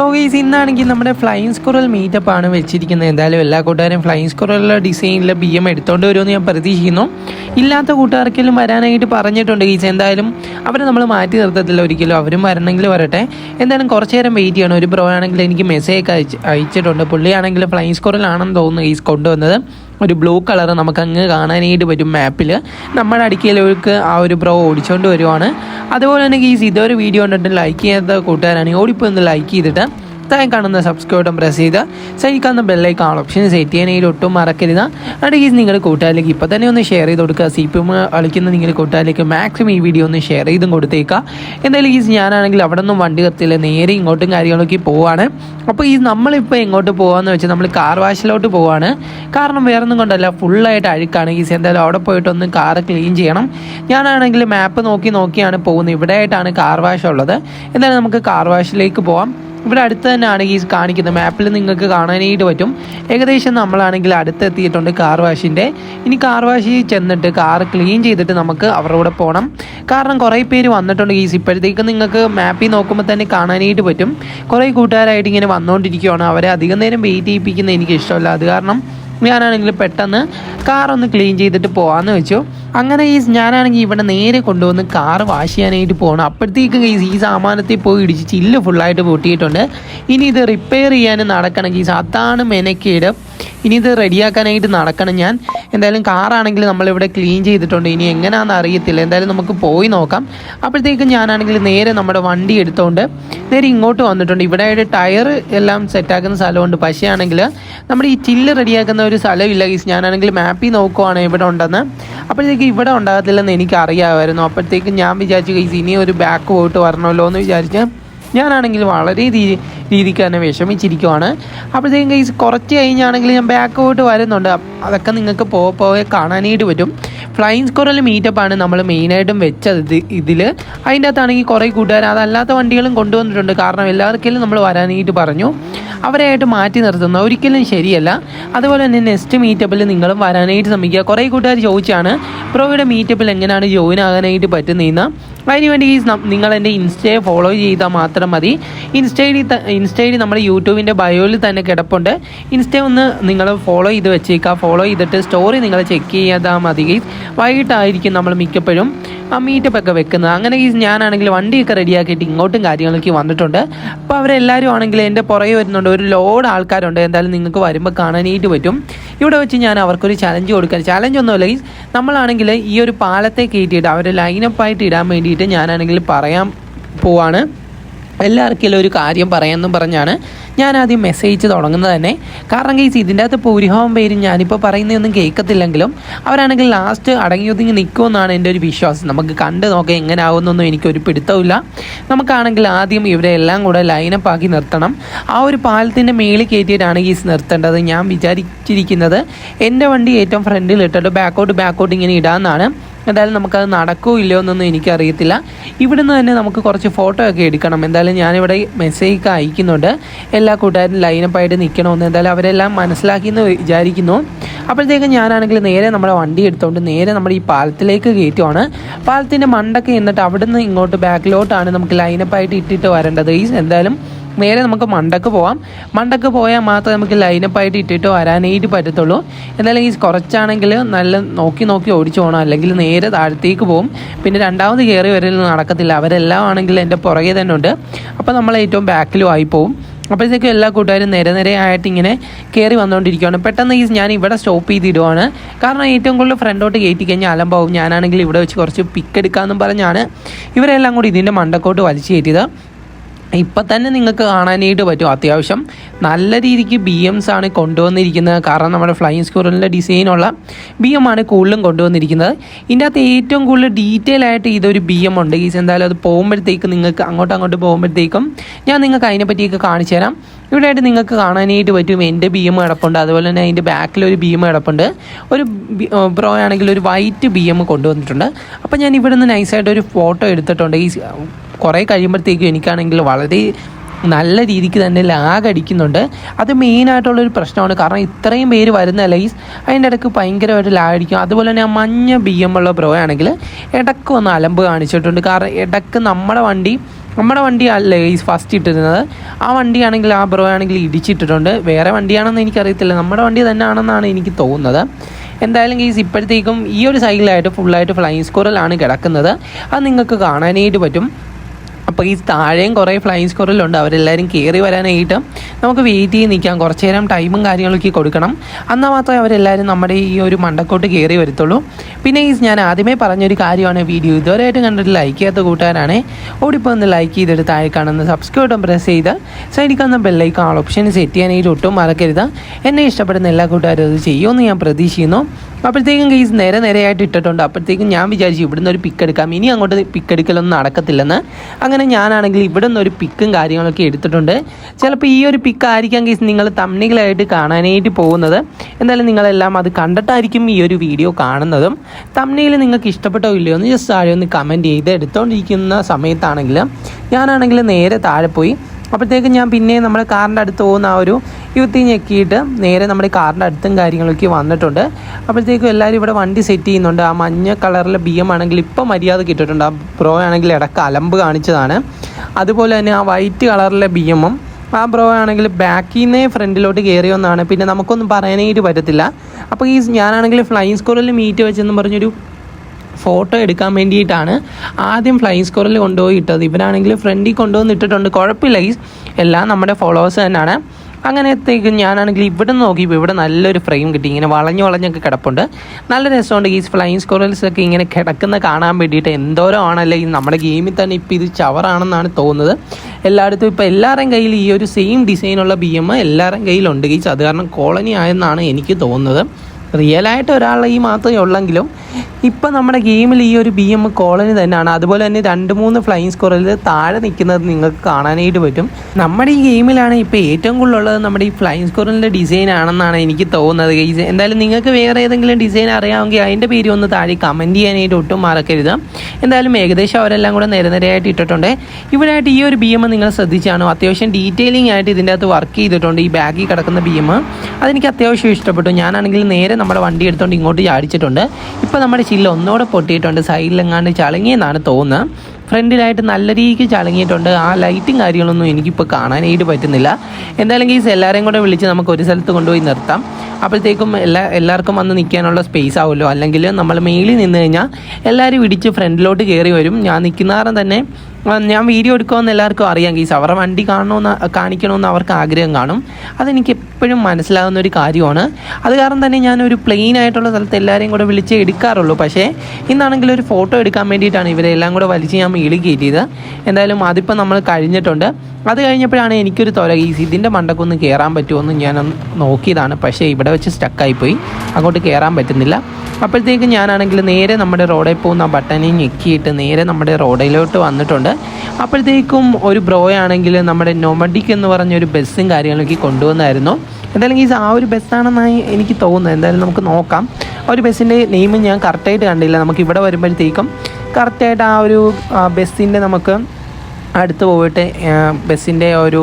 So guys ഇന്നാണെങ്കിൽ നമ്മുടെ flying squirrel meetup ആണ് വെച്ചിരിക്കുന്നത്. എന്തായാലും എല്ലാ കൂട്ടുകാരും ഫ്ലൈങ് സ്കുറലിലെ ഡിസൈനിലെ ബി എം എടുത്തോണ്ട് വരുമെന്ന് ഞാൻ പ്രതീക്ഷിക്കുന്നു. ഇല്ലാത്ത കൂട്ടുകാർക്കെങ്കിലും വരാനായിട്ട് പറഞ്ഞിട്ടുണ്ട് ഗീസ്. എന്തായാലും അവരെ നമ്മൾ മാറ്റി നിർത്തത്തില്ല ഒരിക്കലും. അവരും വരണമെങ്കിൽ വരട്ടെ. എന്തായാലും കുറച്ച് നേരം വെയിറ്റ് ചെയ്യണം. ഒരു ബ്രോ ആണെങ്കിൽ എനിക്ക് മെസ്സേജ് അയച്ചിട്ടുണ്ട്. പുള്ളിയാണെങ്കിൽ ഫ്ലൈങ് സ്കുറലാണെന്ന് തോന്നുന്നു ഗീസ് കൊണ്ടുവന്നത്. ഒരു ബ്ലൂ കളർ നമുക്ക് അങ്ങ് കാണാനായിട്ട് പറ്റും മാപ്പിൽ നമ്മുടെ അടുക്കിയിലേക്ക് ആ ഒരു ബ്രോ ഓടിച്ചുകൊണ്ട് വരുവാണ്. അതുപോലെ തന്നെ ഗീസ് ഇതൊരു വീഡിയോ കണ്ടിട്ട് ലൈക്ക് ചെയ്യാത്ത കൂട്ടുകാരാണെങ്കിൽ ഓടിപ്പോയി ഒന്ന് ലൈക്ക് ചെയ്തിട്ട് താഴെ കാണുന്ന സബ്സ്ക്രൈബ് ബട്ടൺ പ്രസ് ചെയ്ത് സൈക്കാവുന്ന കാണുന്ന ബെല്ലൈക്കാൾ ഓപ്ഷൻ സെറ്റ് ചെയ്യാനായിട്ട് ഒട്ടും മറക്കരുത്. ഗീസ് നിങ്ങളുടെ കൂട്ടുകാരിലേക്ക് ഇപ്പോൾ തന്നെ ഒന്ന് ഷെയർ ചെയ്ത് കൊടുക്കുക. സി പി എം കളിക്കുന്ന നിങ്ങളുടെ കൂട്ടുകാരിലേക്ക് മാക്സിമം ഈ വീഡിയോ ഒന്ന് ഷെയർ ചെയ്തും കൊടുത്തേക്കുക. എന്തായാലും ഈസ് ഞാനാണെങ്കിൽ അവിടെ നിന്നും വണ്ടി കത്തില്ല നേരെ ഇങ്ങോട്ടും കാര്യങ്ങളൊക്കെ പോവാണ്. അപ്പോൾ ഈ നമ്മളിപ്പോൾ എങ്ങോട്ട് പോകാമെന്ന് വെച്ചാൽ നമ്മൾ കാർ വാഷിലോട്ട് പോവാണ്. കാരണം വേറെ ഒന്നും കൊണ്ടല്ല ഫുള്ളായിട്ട് അഴുക്കാണ്. ഈസ് എന്തായാലും അവിടെ പോയിട്ടൊന്ന് കാർ ക്ലീൻ ചെയ്യണം. ഞാനാണെങ്കിൽ മാപ്പ് നോക്കി നോക്കിയാണ് പോകുന്നത്. ഇവിടെ ആയിട്ടാണ് കാർ വാഷ് ഉള്ളത്. എന്തായാലും നമുക്ക് കാർ വാഷിലേക്ക് പോവാം. ഇവിടെ അടുത്ത് തന്നെയാണ് ഈ കാണിക്കുന്നത്. മാപ്പിൽ നിങ്ങൾക്ക് കാണാനായിട്ട് പറ്റും. ഏകദേശം നമ്മളാണെങ്കിൽ അടുത്തെത്തിയിട്ടുണ്ട് കാർ വാഷിന്റെ ഇനി കാർ വാഷിൽ ചെന്നിട്ട് കാർ ക്ലീൻ ചെയ്തിട്ട് നമുക്ക് അവരുടെ കൂടെ പോകണം കാരണം കുറേ പേര് വന്നിട്ടുണ്ട് ഗീസ് ഇപ്പോഴത്തേക്ക് നിങ്ങൾക്ക് മാപ്പിൽ നോക്കുമ്പോൾ തന്നെ കാണാനായിട്ട് പറ്റും. കുറേ കൂട്ടുകാരായിട്ട് ഇങ്ങനെ വന്നുകൊണ്ടിരിക്കുകയാണ് അവരെ അധികം നേരം വെയിറ്റ് ചെയ്യിപ്പിക്കുന്നത് എനിക്ക് ഇഷ്ടമല്ല. അത് കാരണം ഞാനാണെങ്കിൽ പെട്ടെന്ന് കാർ ഒന്ന് ക്ലീൻ ചെയ്തിട്ട് പോകാമെന്ന് വെച്ചു. അങ്ങനെ ഈ ഞാനാണെങ്കിൽ ഇവിടെ നേരെ കൊണ്ടുവന്ന് കാർ വാഷ് ചെയ്യാനായിട്ട് പോകണം അപ്പോഴത്തേക്ക് ഈ സാമാനത്തിൽ പോയി ഇടിച്ച് ചില്ല് ഫുള്ളായിട്ട് പൊട്ടിയിട്ടുണ്ട്. ഇനി ഇത് റിപ്പയർ ചെയ്യാൻ നടക്കണം ഗീസ് അതാണ് മെനക്കേട്. ഇനി ഇത് റെഡിയാക്കാനായിട്ട് നടക്കണം ഞാൻ. എന്തായാലും കാറാണെങ്കിൽ നമ്മളിവിടെ ക്ലീൻ ചെയ്തിട്ടുണ്ട്. ഇനി എങ്ങനെയാണെന്ന് അറിയത്തില്ല. എന്തായാലും നമുക്ക് പോയി നോക്കാം. അപ്പോഴത്തേക്കും ഞാനാണെങ്കിൽ നേരെ നമ്മുടെ വണ്ടി എടുത്തുകൊണ്ട് നേരെ ഇങ്ങോട്ട് വന്നിട്ടുണ്ട്. ഇവിടെ ടയർ എല്ലാം സെറ്റാക്കുന്ന സ്ഥലമുണ്ട്. പക്ഷേ ആണെങ്കിൽ നമ്മുടെ ഈ ചില്ല് റെഡിയാക്കുന്ന ഒരു സ്ഥലമില്ല ഗീസ് ഞാനാണെങ്കിൽ മാപ്പിൽ നോക്കുവാണ് ഇവിടെ ഉണ്ടെന്ന്. അപ്പോഴത്തേക്ക് ഇവിടെ ഉണ്ടാകത്തില്ലെന്ന് എനിക്ക് അറിയാമായിരുന്നു അപ്പോഴത്തേക്കും ഞാൻ വിചാരിച്ചു കഴിച്ച് ഇനി ഒരു ബാക്ക് പോയിട്ട് വരണമല്ലോ എന്ന് വിചാരിച്ച് ഞാനാണെങ്കിൽ വളരെ രീതി രീതിക്ക് തന്നെ വിഷമിച്ചിരിക്കുവാണ്. അപ്പോഴത്തേക്കും കൈസ് കുറച്ച് കഴിഞ്ഞാണെങ്കിൽ ഞാൻ ബാക്ക് പോയിട്ട് വരുന്നുണ്ട്. അതൊക്കെ നിങ്ങൾക്ക് പോകെ പോകെ കാണാനായിട്ട് പറ്റും. ഫ്ലൈങ് സ്കോറിൽ മീറ്റപ്പാണ് നമ്മൾ മെയിനായിട്ടും വെച്ചത് ഇത് ഇതിൽ അതിന്റെ അകത്താണെങ്കിൽ കുറേ കൂട്ടുകാർ അതല്ലാത്ത വണ്ടികളും കൊണ്ടുവന്നിട്ടുണ്ട്. കാരണം എല്ലാവർക്കും നമ്മൾ വരാനായിട്ട് പറഞ്ഞു. അവരെയായിട്ട് മാറ്റി നിർത്തുന്ന. ഒരിക്കലും ശരിയല്ല. അതുപോലെ തന്നെ നെക്സ്റ്റ് മീറ്റപ്പിൽ നിങ്ങളും വരാനായിട്ട് ശ്രമിക്കുക. കുറേ കൂട്ടുകാർ ചോദിച്ചാണ് പ്രോയുടെ മീറ്റപ്പിൽ എങ്ങനെയാണ് ജോയിൻ ആകാനായിട്ട് പറ്റുന്നതെന്ന്? അതിനുവേണ്ടി നിങ്ങൾ എന്റെ ഇൻസ്റ്റയെ ഫോളോ ചെയ്താൽ മാത്രം മതി. Insta I D insta I D നമ്മുടെ യൂട്യൂബിന്റെ ബയോയിൽ തന്നെ കിടപ്പുണ്ട്. ഇൻസ്റ്റ ഒന്ന് നിങ്ങൾ ഫോളോ ചെയ്ത് വെച്ചേക്കുക ഫോളോ ചെയ്തിട്ട് സ്റ്റോറി നിങ്ങൾ ചെക്ക് ചെയ്താൽ മതി. വൈകിട്ടായിരിക്കും നമ്മൾ മിക്കപ്പോഴും ആ മീറ്റപ്പ് ഒക്കെ വെക്കുന്നത്. അങ്ങനെ ഈ ഞാനാണെങ്കിൽ വണ്ടിയൊക്കെ റെഡിയാക്കിയിട്ട് ഇങ്ങോട്ടും കാര്യങ്ങളൊക്കെ വന്നിട്ടുണ്ട്. അപ്പോൾ അവരെല്ലാവരും ആണെങ്കിൽ എന്റെ പുറകെ വരുന്നുണ്ട്. ഒരു ലോഡ് ആൾക്കാരുണ്ട്. എന്തായാലും നിങ്ങൾക്ക് വരുമ്പോൾ കാണാനായിട്ട് പറ്റും. ഇവിടെ വെച്ച് ഞാൻ അവർക്കൊരു ചലഞ്ച് കൊടുക്കാൻ ചലഞ്ച് ഒന്നുമില്ല. നമ്മളാണെങ്കിൽ ഈ ഒരു പാലത്തെ കയറ്റിയിട്ട് അവരെ ലൈനപ്പായിട്ട് ഇടാൻ വേണ്ടിയിട്ട് ഞാനാണെങ്കിൽ പറയാൻ പോവാണ്. എല്ലാവർക്കും ഒരു കാര്യം പറയാമെന്നും പറഞ്ഞാണ് ഞാൻ ആദ്യം മെസ്സേജ് തുടങ്ങുന്നത് തന്നെ. കാരണം കേസ് ഇതിന്റെ അകത്ത് ഭൂരിഭാവം പേരും ഞാനിപ്പോൾ പറയുന്നതൊന്നും കേൾക്കത്തില്ലെങ്കിലും അവരാണെങ്കിൽ ലാസ്റ്റ് അടങ്ങി ഒതുങ്ങി നിൽക്കുമെന്നാണ് എന്റെ ഒരു വിശ്വാസം. നമുക്ക് കണ്ട് നോക്കാം എങ്ങനെ ആവുമെന്നൊന്നും എനിക്കൊരു പിടുത്തമില്ല നമുക്കാണെങ്കിൽ ആദ്യം ഇവരെ എല്ലാം കൂടെ ലൈനപ്പ് ആക്കി നിർത്തണം. ആ ഒരു പാലത്തിന്റെ മേളിൽ കയറ്റിയിട്ടാണ് കേസ് നിർത്തേണ്ടത്. ഞാൻ വിചാരിച്ചിരിക്കുന്നത് എന്റെ വണ്ടി ഏറ്റവും ഫ്രണ്ടിൽ ഇട്ടിട്ട് ബാക്കോട്ട് ബാക്കോട്ട് ഇങ്ങനെ ഇടാമെന്നാണ്. എന്തായാലും നമുക്കത് നടക്കുമോ ഇല്ലയോ എന്നൊന്നും എനിക്കറിയത്തില്ല. ഇവിടുന്ന് തന്നെ നമുക്ക് കുറച്ച് ഫോട്ടോ ഒക്കെ എടുക്കണം. എന്തായാലും ഞാനിവിടെ മെസ്സേജ് ഒക്കെ അയക്കുന്നുണ്ട്. എല്ലാ കൂട്ടുകാരും ലൈനപ്പായിട്ട് നിൽക്കണമെന്ന് എന്തായാലും അവരെല്ലാം മനസ്സിലാക്കിയെന്ന് വിചാരിക്കുന്നു. അപ്പോഴത്തേക്കും ഞാനാണെങ്കിൽ നേരെ നമ്മുടെ വണ്ടി എടുത്തുകൊണ്ട് നേരെ നമ്മുടെ ഈ പാലത്തിലേക്ക് കയറ്റുവാണ്. പാലത്തിന്റെ മണ്ടൊക്കെ എന്നിട്ട് അവിടുന്ന് ഇങ്ങോട്ട് ബാക്കിലോട്ടാണ് നമുക്ക് ലൈനപ്പായിട്ട് ഇട്ടിട്ട് വരേണ്ടത്. ഈ എന്തായാലും നേരെ നമുക്ക് മണ്ടക്ക് പോവാം. മണ്ടക്ക് പോയാൽ മാത്രമേ നമുക്ക് ലൈനപ്പ് ആയിട്ട് ഇട്ടിട്ട് വരാനായിട്ട് പറ്റത്തുള്ളൂ. എന്തായാലും ഈ കുറച്ചാണെങ്കിൽ നല്ല നോക്കി നോക്കി ഓടിച്ചു പോകണം അല്ലെങ്കിൽ നേരെ താഴത്തേക്ക് പോകും പിന്നെ രണ്ടാമത് കയറി വരൽ നടക്കത്തില്ല. അവരെല്ലാം ആണെങ്കിൽ എന്റെ പുറകെ തന്നെ ഉണ്ട്. അപ്പോൾ നമ്മൾ ഏറ്റവും ബാക്കിലും ആയി പോകും അപ്പോഴത്തേക്കും എല്ലാ കൂട്ടുകാരും നിര നിരയായിട്ട് ഇങ്ങനെ കയറി വന്നുകൊണ്ടിരിക്കുകയാണ്. പെട്ടെന്ന് ഈ ഞാൻ ഇവിടെ സ്റ്റോപ്പ് ചെയ്തിടുവാണ്. കാരണം ഏറ്റവും കൂടുതൽ ഫ്രണ്ടോട്ട് കയറ്റി കഴിഞ്ഞാൽ അലമ്പാവും. ഞാനാണെങ്കിൽ ഇവിടെ വെച്ച് കുറച്ച് പിക്ക് എടുക്കാമെന്നും പറഞ്ഞാണ് ഇവരെല്ലാം കൂടി ഇതിന്റെ മണ്ടക്കോട്ട് വലിച്ചു കയറ്റിയത്. ഇപ്പം തന്നെ നിങ്ങൾക്ക് കാണാനായിട്ട് പറ്റും. അത്യാവശ്യം നല്ല രീതിക്ക് ബി എംസ് ആണ് കൊണ്ടുവന്നിരിക്കുന്നത്. കാരണം നമ്മുടെ ഫ്ലൈങ് സ്ക്വറിന്റെ ഡിസൈനുള്ള ബി എം ആണ് കൂടുതലും കൊണ്ടുവന്നിരിക്കുന്നത്. ഇതിന്റെ അകത്ത് ഏറ്റവും കൂടുതൽ ഡീറ്റെയിൽ ആയിട്ട് ഇതൊരു ബി എം ഉണ്ട്. ഈ എന്തായാലും അത് പോകുമ്പോഴത്തേക്ക് നിങ്ങൾക്ക് അങ്ങോട്ടും അങ്ങോട്ട് പോകുമ്പോഴത്തേക്കും ഞാൻ നിങ്ങൾക്ക് അതിനെപ്പറ്റിയൊക്കെ കാണിച്ചു തരാം. ഇവിടെ ആയിട്ട് നിങ്ങൾക്ക് കാണാനായിട്ട് പറ്റും എന്റെ ബി എം കിടപ്പുണ്ട്. അതുപോലെ തന്നെ അതിന്റെ ബാക്കിൽ ഒരു ബി എം കിടപ്പുണ്ട്. ഒരു ബ്രോ ആണെങ്കിൽ ഒരു വൈറ്റ് ബി എം കൊണ്ടുവന്നിട്ടുണ്ട്. അപ്പോൾ ഞാൻ ഇവിടെ നിന്ന് നൈസായിട്ട് ഒരു ഫോട്ടോ എടുത്തിട്ടുണ്ട്. ഈ കുറേ കഴിയുമ്പോഴത്തേക്കും എനിക്കാണെങ്കിൽ വളരെ നല്ല രീതിക്ക് തന്നെ ലാഗ് അടിക്കുന്നുണ്ട്. അത് മെയിനായിട്ടുള്ളൊരു പ്രശ്നമാണ്. കാരണം ഇത്രയും പേര് വരുന്ന ലൈസ് അതിന്റെ ഇടയ്ക്ക് ഭയങ്കരമായിട്ട് ലാഗ് അടിക്കും. അതുപോലെ തന്നെ ആ മഞ്ഞ ബി എം ഉള്ള ബ്രോ ആണെങ്കിൽ ഇടയ്ക്ക് വന്ന് അലമ്പ് കാണിച്ചിട്ടുണ്ട്. കാരണം ഇടയ്ക്ക് നമ്മുടെ വണ്ടി നമ്മുടെ വണ്ടി അല്ല ഈ ഫസ്റ്റ് ഇട്ടിരുന്നത്. ആ വണ്ടിയാണെങ്കിൽ ആ ബ്രോ ആണെങ്കിൽ ഇടിച്ചിട്ടിട്ടുണ്ട്. വേറെ വണ്ടിയാണെന്ന് എനിക്കറിയത്തില്ല. നമ്മുടെ വണ്ടി തന്നെയാണെന്നാണ് എനിക്ക് തോന്നുന്നത്. എന്തായാലും ഗെയ്സ് ഇപ്പോഴത്തേക്കും ഈ ഒരു സൈഡിലായിട്ട് ഫുള്ളായിട്ട് ഫ്ലൈ സ്കോറിലാണ് കിടക്കുന്നത്. അത് നിങ്ങൾക്ക് കാണാനായിട്ട് പറ്റും. അപ്പോൾ ഈ താഴെയും കുറേ ഫ്ലൈങ് സ്കോറിലുണ്ട് അവരെല്ലാവരും കയറി വരാനായിട്ട് നമുക്ക് വെയിറ്റ് ചെയ്ത് നിൽക്കാം. കുറച്ച് നേരം ടൈമും കാര്യങ്ങളൊക്കെ കൊടുക്കണം. എന്നാൽ മാത്രമേ അവരെല്ലാവരും നമ്മുടെ ഈ ഒരു മണ്ടക്കോട്ട് കയറി വരത്തുള്ളൂ. പിന്നെ ഈ ഞാൻ ആദ്യമേ പറഞ്ഞൊരു കാര്യമാണ് വീഡിയോ ഇതുവരെയായിട്ട് കണ്ടിട്ട് ലൈക്ക് ചെയ്യാത്ത കൂട്ടുകാരാണ് ഓടിപ്പോൾ ഒന്ന് ലൈക്ക് ചെയ്തിട്ട് താഴെ കാണുന്ന സബ്സ്ക്രൈബ് പ്രസ് ചെയ്ത് സൈഡിൽ കാണുന്ന ബെല്ലൈക്കൺ ആൾ ഓപ്ഷൻ സെറ്റ് ചെയ്യാനായിട്ട് ഒട്ടും മറക്കരുത്. എന്നെ ഇഷ്ടപ്പെടുന്ന എല്ലാ കൂട്ടുകാരും അത് ചെയ്യുമെന്ന് ഞാൻ പ്രതീക്ഷിക്കുന്നു. അപ്പോഴത്തേക്കും കേസ് നേരെ നേരെയായിട്ട് ഇട്ടിട്ടുണ്ട്. അപ്പോഴത്തേക്കും ഞാൻ വിചാരിച്ചു ഇവിടുന്ന് ഒരു പിക്ക് എടുക്കാം. ഇനി അങ്ങോട്ട് പിക്ക് എടുക്കലൊന്നും നടക്കത്തില്ലെന്ന്. അങ്ങനെ ഞാനാണെങ്കിൽ ഇവിടെ നിന്ന് ഒരു പിക്കും കാര്യങ്ങളൊക്കെ എടുത്തിട്ടുണ്ട്. ചിലപ്പോൾ ഈ ഒരു പിക്ക് ആയിരിക്കാം കേസ് നിങ്ങൾ തമ്മികളായിട്ട് കാണാനായിട്ട് പോകുന്നത്. എന്തായാലും നിങ്ങളെല്ലാം അത് കണ്ടിട്ടായിരിക്കും ഈ ഒരു വീഡിയോ കാണുന്നതും. തമ്മിൽ നിങ്ങൾക്ക് ഇഷ്ടപ്പെട്ടോ ഇല്ലയോ എന്ന് ജസ്റ്റ് താഴെ ഒന്ന് കമന്റ് ചെയ്ത് എടുത്തുകൊണ്ടിരിക്കുന്ന സമയത്താണെങ്കിലും ഞാനാണെങ്കിൽ നേരെ താഴെ പോയി. അപ്പോഴത്തേക്കും ഞാൻ പിന്നെ നമ്മുടെ കാറിന്റെ അടുത്ത് പോകുന്ന ആ ഒരു യുവത്തി ഞെക്കിയിട്ട് നേരെ നമ്മുടെ കാറിന്റെ അടുത്തും കാര്യങ്ങളൊക്കെ വന്നിട്ടുണ്ട്. അപ്പോഴത്തേക്കും എല്ലാവരും ഇവിടെ വണ്ടി സെറ്റ് ചെയ്യുന്നുണ്ട്. ആ മഞ്ഞ കളറിലെ ബി എം ആണെങ്കിൽ ഇപ്പം മര്യാദ കിട്ടിയിട്ടുണ്ട്. ആ ബ്രോ ആണെങ്കിൽ ഇടയ്ക്ക് അലമ്പ് കാണിച്ചതാണ്. അതുപോലെ തന്നെ ആ വൈറ്റ് കളറിലെ ബി എമ്മും ആ ബ്രോ ആണെങ്കിൽ ബാക്കിൽ നിന്നേ ഫ്രണ്ടിലോട്ട് കയറിയൊന്നാണ് പിന്നെ നമുക്കൊന്നും പറയാനായിട്ട് പറ്റത്തില്ല. അപ്പോൾ ഈ ഞാനാണെങ്കിൽ ഫ്ലൈ സ്കൂളിൽ മീറ്റ് വെച്ചെന്ന് പറഞ്ഞൊരു ഫോട്ടോ എടുക്കാൻ വേണ്ടിയിട്ടാണ് ആദ്യം ഫ്ലൈ സ്കോറിൽ കൊണ്ടുപോയി ഇട്ടത്. ഇവരാണെങ്കിൽ ഫ്രണ്ടിൽ കൊണ്ടുവന്ന് ഇട്ടിട്ടുണ്ട്. കുഴപ്പമില്ല ഈ എല്ലാം നമ്മുടെ ഫോളോവേഴ്സ് തന്നെയാണ്. അങ്ങനത്തേക്ക് ഞാനാണെങ്കിൽ ഇവിടെ നോക്കിയപ്പോൾ ഇവിടെ നല്ലൊരു ഫ്രെയിം കിട്ടി. ഇങ്ങനെ വളഞ്ഞു വളഞ്ഞൊക്കെ കിടപ്പുണ്ട്. നല്ല രസമുണ്ട് ഈ ഫ്ലൈങ് സ്കോറൽസ് ഒക്കെ ഇങ്ങനെ കിടക്കുന്ന കാണാൻ വേണ്ടിയിട്ട്. എന്തോരം ആണല്ലേ നമ്മുടെ ഗെയിമിൽ തന്നെ ഇപ്പോൾ ഇത് ചവറാണെന്നാണ് തോന്നുന്നത്. എല്ലായിടത്തും ഇപ്പോൾ എല്ലാവരുടെയും കയ്യിൽ ഈ ഒരു സെയിം ഡിസൈനുള്ള ബി എം എല്ലാവരുടെയും കയ്യിലുണ്ട്. ഗീസ് അത് കാരണം കോളനി ആയെന്നാണ് എനിക്ക് തോന്നുന്നത്. റിയലായിട്ട് ഒരാൾ ഈ മാത്രമേ ഉള്ളെങ്കിലും ഇപ്പം നമ്മുടെ ഗെയിമിൽ ഈ ഒരു ബി എം കോളനി തന്നെയാണ്. അതുപോലെ തന്നെ രണ്ട് മൂന്ന് ഫ്ലൈങ് സ്കോറിൽ താഴെ നിൽക്കുന്നത് നിങ്ങൾക്ക് കാണാനായിട്ട് പറ്റും. നമ്മുടെ ഈ ഗെയിമിലാണ് ഇപ്പോൾ ഏറ്റവും കൂടുതലുള്ളത് നമ്മുടെ ഈ ഫ്ലൈങ് സ്കോറിന്റെ ഡിസൈൻ ആണെന്നാണ് എനിക്ക് തോന്നുന്നത്. ഗെയ്സ് എന്തായാലും നിങ്ങൾക്ക് വേറെ ഏതെങ്കിലും ഡിസൈൻ അറിയാമെങ്കിൽ അതിന്റെ പേര് ഒന്ന് താഴെ കമന്റ് ചെയ്യാനായിട്ട് ഒട്ടും മറക്കരുത്. എന്തായാലും ഏകദേശം അവരെല്ലാം കൂടെ നിരനിരയായിട്ട് ഇട്ടിട്ടുണ്ട്. ഇവിടെ ആയിട്ട് ഈ ഒരു ബി എം നിങ്ങൾ ശ്രദ്ധിച്ചാണോ? അത്യാവശ്യം ഡീറ്റെയിലിംഗ് ആയിട്ട് ഇതിന്റെ അകത്ത് വർക്ക് ചെയ്തിട്ടുണ്ട് ഈ ബാഗിൽ കിടക്കുന്ന ബി എം അതെനിക്ക് അത്യാവശ്യം ഇഷ്ടപ്പെട്ടു. ഞാനാണെങ്കിൽ നേരെ നമ്മുടെ വണ്ടി എടുത്തുകൊണ്ട് ഇങ്ങോട്ട് ചാടിച്ചിട്ടുണ്ട്. ഇപ്പോൾ നമ്മുടെ ചില്ല ഒന്നുകൂടെ പൊട്ടിയിട്ടുണ്ട്. സൈഡിലെങ്ങാണ്ട് ചളങ്ങിയെന്നാണ് തോന്നുന്നത്. ഫ്രണ്ടിലായിട്ട് നല്ല രീതിക്ക് ചളങ്ങിയിട്ടുണ്ട്. ആ ലൈറ്റും കാര്യങ്ങളൊന്നും എനിക്കിപ്പോൾ കാണാനായിട്ട് പറ്റുന്നില്ല. എന്തായാലും കേസ് എല്ലാവരെയും കൂടെ വിളിച്ച് നമുക്ക് ഒരു സ്ഥലത്ത് കൊണ്ടുപോയി നിർത്താം. അപ്പോഴത്തേക്കും എല്ലാ എല്ലാവർക്കും വന്ന് നിൽക്കാനുള്ള സ്പേസ് ആവുമല്ലോ. അല്ലെങ്കിൽ നമ്മൾ മേളിൽ നിന്ന് കഴിഞ്ഞാൽ എല്ലാവരും ഇടിച്ച് ഫ്രണ്ടിലോട്ട് കയറി വരും. ഞാൻ നിൽക്കുന്നാറും തന്നെ ഞാൻ വീഡിയോ എടുക്കുമെന്ന് എല്ലാവർക്കും അറിയാം ഗീസ് അവരുടെ വണ്ടി കാണണമെന്ന് കാണിക്കണമെന്ന് അവർക്ക് ആഗ്രഹം കാണും. അതെനിക്ക് എപ്പോഴും മനസ്സിലാകുന്ന ഒരു കാര്യമാണ്. അത് കാരണം തന്നെ ഞാനൊരു പ്ലെയിൻ ആയിട്ടുള്ള സ്ഥലത്ത് എല്ലാവരെയും കൂടെ വിളിച്ച് എടുക്കാറുള്ളൂ. പക്ഷേ ഇന്നാണെങ്കിൽ ഒരു ഫോട്ടോ എടുക്കാൻ വേണ്ടിയിട്ടാണ് ഇവരെല്ലാം കൂടെ വലിച്ച് ഞാൻ മേളിൽ കയറ്റിയത്. എന്തായാലും അതിപ്പോൾ നമ്മൾ കഴിഞ്ഞിട്ടുണ്ട്. അത് കഴിഞ്ഞപ്പോഴാണ് എനിക്കൊരു തൊല ഈ ഇതിന്റെ മണ്ടക്കൊന്ന് കയറാൻ പറ്റുമോ ഞാൻ നോക്കിയതാണ്. പക്ഷേ ഇവിടെ വെച്ച് സ്റ്റക്കായിപ്പോയി. അങ്ങോട്ട് കയറാൻ പറ്റുന്നില്ല. അപ്പോഴത്തേക്ക് ഞാനാണെങ്കിൽ നേരെ നമ്മുടെ റോഡിൽ പോകുന്ന ബട്ടനെ ഞെക്കിയിട്ട് നേരെ നമ്മുടെ റോഡിലോട്ട് വന്നിട്ടുണ്ട്. അപ്പോഴത്തേക്കും ഒരു ബ്രോ ആണെങ്കിൽ നമ്മുടെ നൊമഡിക് എന്ന് പറഞ്ഞ ഒരു ബസ്സും കാര്യങ്ങളൊക്കെ കൊണ്ടുവന്നായിരുന്നു. എന്തായാലും ഈ ആ ഒരു ബസ്സാണെന്നായി എനിക്ക് തോന്നുന്നത് എന്തായാലും നമുക്ക് നോക്കാം. ഒരു ബസ്സിന്റെ നെയിം ഞാൻ കറക്റ്റായിട്ട് കണ്ടില്ല. നമുക്ക് ഇവിടെ വരുമ്പോഴത്തേക്കും കറക്റ്റായിട്ട് ആ ഒരു ബസ്സിന്റെ നമുക്ക് അടുത്ത് പോയിട്ട് ബസ്സിന്റെ ഒരു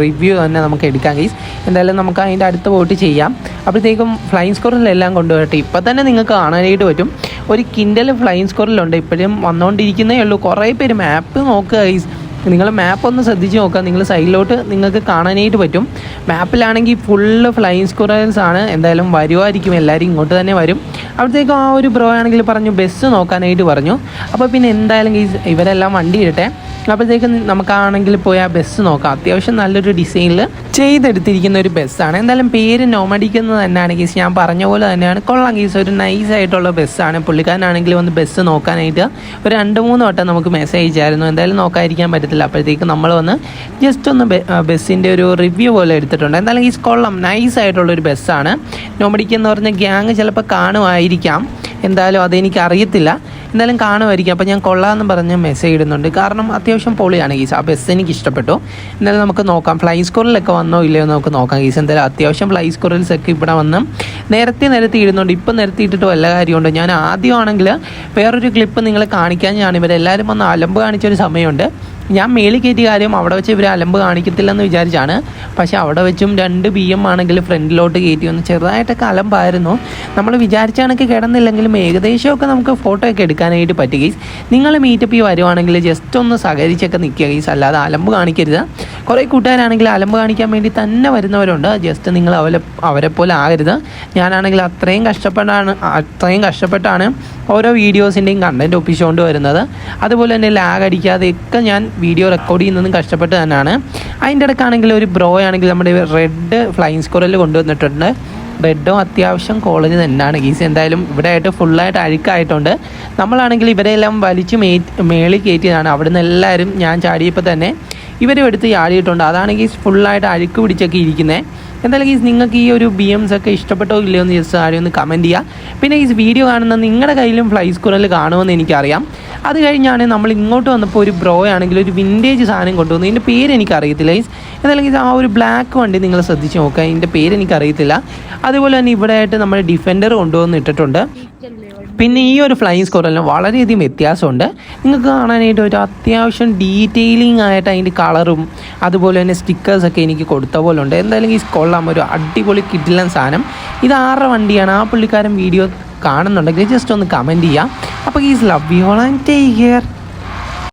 റിവ്യൂ തന്നെ നമുക്ക് എടുക്കാം ഗൈസ് എന്തായാലും നമുക്ക് അതിന്റെ അടുത്ത് പോയിട്ട് ചെയ്യാം. അപ്പോഴത്തേക്കും ഫ്ലൈങ് സ്കോറിലെല്ലാം കൊണ്ടുപോയിട്ട് ഇപ്പം തന്നെ നിങ്ങൾക്ക് കാണാനായിട്ട് പറ്റും. ഒരു കിൻഡൽ ഫ്ലൈങ് സ്കോറിലുണ്ട് ഇപ്പോഴും വന്നുകൊണ്ടിരിക്കുന്നേ ഉള്ളൂ. കുറേ പേര് മാപ്പ് നോക്കുക ഗൈസ് നിങ്ങൾ മാപ്പ് ഒന്ന് ശ്രദ്ധിച്ച് നോക്കുക. നിങ്ങൾ സൈഡിലോട്ട് നിങ്ങൾക്ക് കാണാനായിട്ട് പറ്റും. മാപ്പിലാണെങ്കിൽ ഫുള്ള് ഫ്ലൈങ് സ്കോറേഴ്സ് ആണ്. എന്തായാലും വരുമായിരിക്കും എല്ലാവരും ഇങ്ങോട്ട് തന്നെ വരും. അവിടത്തേക്ക് ആ ഒരു ബ്രോ ആണെങ്കിൽ പറഞ്ഞു ബസ് നോക്കാനായിട്ട് പറഞ്ഞു. അപ്പോൾ പിന്നെ എന്തായാലും ഇവരെല്ലാം വണ്ടി ഇടട്ടെ. അപ്പോഴത്തേക്കും നമുക്കാണെങ്കിൽ പോയി ആ ബസ് നോക്കാം. അത്യാവശ്യം നല്ലൊരു ഡിസൈനിൽ ചെയ്തെടുത്തിരിക്കുന്ന ഒരു ബസ്സാണ് എന്തായാലും പേര് നോമഡിക്കുന്നത് തന്നെയാണ് കേസ് ഞാൻ പറഞ്ഞ പോലെ തന്നെയാണ്. കൊള്ളാം കേസ് ഒരു നൈസ് ആയിട്ടുള്ള ബസ്സാണ് പുള്ളിക്കാരനാണെങ്കിൽ വന്ന് ബസ് നോക്കാനായിട്ട് ഒരു രണ്ട് മൂന്ന് വട്ടം നമുക്ക് മെസ്സേജ് അയച്ചായിരുന്നു. എന്തായാലും നോക്കാതിരിക്കാൻ പറ്റത്തില്ല. അപ്പോഴത്തേക്ക് നമ്മൾ വന്ന് ജസ്റ്റ് ഒന്ന് ബസ്സിന്റെ ഒരു റിവ്യൂ പോലെ എടുത്തിട്ടുണ്ട്. എന്തായാലും ഈ കൊള്ളം. നൈസ് ആയിട്ടുള്ളൊരു ബസ്സാണ് നോമഡിക്ക് എന്ന് പറഞ്ഞ ഗ്യാങ് ചിലപ്പോൾ കാണുമായിരിക്കാം. എന്തായാലും അതെനിക്ക് അറിയത്തില്ല. എന്തായാലും കാണുമായിരിക്കും. അപ്പോൾ ഞാൻ കൊള്ളാമെന്ന് പറഞ്ഞ് മെസ്സേജ് ഇടുന്നുണ്ട്. കാരണം അത്യാവശ്യം പൊളിയാണ് ഗീസ്. ആ ബസ് എനിക്ക് ഇഷ്ടപ്പെട്ടു. എന്നാലും നമുക്ക് നോക്കാം. ഫ്ലൈ സ്കൂളിലൊക്കെ വന്നോ ഇല്ലയോ നമുക്ക് നോക്കാം ഗീസ്. എന്തായാലും അത്യാവശ്യം ഫ്ലൈ സ്കൂളിൽസൊക്കെ ഇവിടെ വന്ന് നേരത്തെ നിരത്തി ഇടുന്നുണ്ട്. ഇപ്പം നിരത്തിയിട്ടിട്ട് വല്ല കാര്യമുണ്ട്. ഞാൻ ആദ്യമാണെങ്കിൽ വേറൊരു ക്ലിപ്പ് നിങ്ങളെ കാണിക്കാൻ ഞാൻ ഇവരെല്ലാവരും വന്ന് അലമ്പ് കാണിച്ചൊരു സമയമുണ്ട്. ഞാൻ മേളിൽ കയറ്റിയ കാര്യം അവിടെ വെച്ച് ഇവർ അലമ്പ് കാണിക്കത്തില്ലെന്ന് വിചാരിച്ചാണ്. പക്ഷേ അവിടെ വെച്ചും രണ്ട് ബി എം ആണെങ്കിൽ ഫ്രണ്ടിലോട്ട് കയറ്റി വന്ന് ചെറുതായിട്ടൊക്കെ അലമ്പായിരുന്നു. നമ്മൾ വിചാരിച്ച കണക്ക് കിടന്നില്ലെങ്കിലും ഏകദേശമൊക്കെ നമുക്ക് ഫോട്ടോ ഒക്കെ എടുക്കാനായിട്ട് പറ്റി ഗൈസ് നിങ്ങൾ മീറ്റപ്പ് വരുവാണെങ്കിൽ ജസ്റ്റ് ഒന്ന് സഹകരിച്ചൊക്കെ നിൽക്കുക ഗൈസ് അല്ലാതെ അലമ്പ് കാണിക്കരുത്. കുറേ കൂട്ടുകാരാണെങ്കിൽ അലമ്പ് കാണിക്കാൻ വേണ്ടി തന്നെ വരുന്നവരുണ്ട്. ജസ്റ്റ് നിങ്ങൾ അവരെ അവരെ പോലെ ആകരുത്. ഞാനാണെങ്കിൽ അത്രയും കഷ്ടപ്പെട്ടാണ് അത്രയും കഷ്ടപ്പെട്ടാണ് ഓരോ വീഡിയോസിന്റെയും കണ്ടന്റ് ഒപ്പിച്ചുകൊണ്ട് വരുന്നത്. അതുപോലെ തന്നെ ലാഗ് അടിക്കാതെയൊക്കെ ഞാൻ വീഡിയോ റെക്കോർഡ് ചെയ്യുന്നതും കഷ്ടപ്പെട്ട് തന്നെയാണ്. അതിന്റെ ഇടയ്ക്കാണെങ്കിൽ ഒരു ബ്രോ ആണെങ്കിൽ നമ്മുടെ റെഡ് ഫ്ലൈങ് സ്കോറിൽ കൊണ്ടുവന്നിട്ടുണ്ട്. റെഡും അത്യാവശ്യം കോളേജ് തന്നെയാണ്. ഗീസ് എന്തായാലും ഇവിടെ ആയിട്ട് ഫുള്ളായിട്ട് അഴുക്കായിട്ടുണ്ട്. നമ്മളാണെങ്കിൽ ഇവരെല്ലാം വലിച്ച് മേ മേളിൽ കയറ്റിയതാണ്. അവിടുന്ന് എല്ലാവരും ഞാൻ ചാടിയപ്പോൾ തന്നെ ഇവരും എടുത്ത് ചാടിയിട്ടുണ്ട്. അതാണ് ഗീസ് ഫുള്ളായിട്ട് അഴുക്ക് പിടിച്ചൊക്കെ ഇരിക്കുന്നത് എന്തായാലും ഗീസ് നിങ്ങൾക്ക് ഈ ഒരു ബി എംസ് ഒക്കെ ഇഷ്ടപ്പെട്ടോ ഇല്ലയോ എന്ന് ജസ്റ്റ് ആരും ഒന്ന് കമന്റ് ചെയ്യുക പിന്നെ ഈ വീഡിയോ കാണുന്ന നിങ്ങളുടെ കയ്യിലും ഫ്ലൈ സ്കൂറിൽ കാണുമെന്ന് എനിക്കറിയാം. അത് കഴിഞ്ഞാണ് നമ്മൾ ഇങ്ങോട്ട് വന്നപ്പോൾ ഒരു ബ്രോ ആണെങ്കിൽ ഒരു വിന്റേജ് സാധനം കൊണ്ടുവന്നു. ഇതിന്റെ പേര് എനിക്കറിയത്തില്ല ഗീസ് എന്തായാലും ഗീസ് ആ ഒരു ബ്ലാക്ക് വണ്ടി നിങ്ങൾ ശ്രദ്ധിച്ച് നോക്കുക. ഇതിന്റെ പേര് എനിക്കറിയത്തില്ല. അതുപോലെ തന്നെ ഇവിടെ ആയിട്ട് നമ്മൾ ഡിഫൻഡർ കൊണ്ടുവന്ന് ഇട്ടിട്ടുണ്ട്. പിന്നെ ഈ ഒരു ഫ്ലൈയിങ് സ്കോറിന് വളരെയധികം വ്യത്യാസമുണ്ട്. നിങ്ങൾക്ക് കാണാനായിട്ട് ഒരു അത്യാവശ്യം ഡീറ്റെയിലിംഗ് ആയിട്ട് അതിന്റെ കളറും അതുപോലെ തന്നെ സ്റ്റിക്കേഴ്സൊക്കെ എനിക്ക് കൊടുത്ത പോലെ ഉണ്ട് എന്തായാലും ഈ സ്കോളിലാകുമ്പോൾ ഒരു അടിപൊളി കിട്ടില്ല സാധനം. ഇത് ആറ് വണ്ടിയാണ്? ആ പുള്ളിക്കാരൻ വീഡിയോ കാണുന്നുണ്ടെങ്കിൽ ജസ്റ്റ് ഒന്ന് കമന്റ് ചെയ്യാം. അപ്പോൾ is love you and take care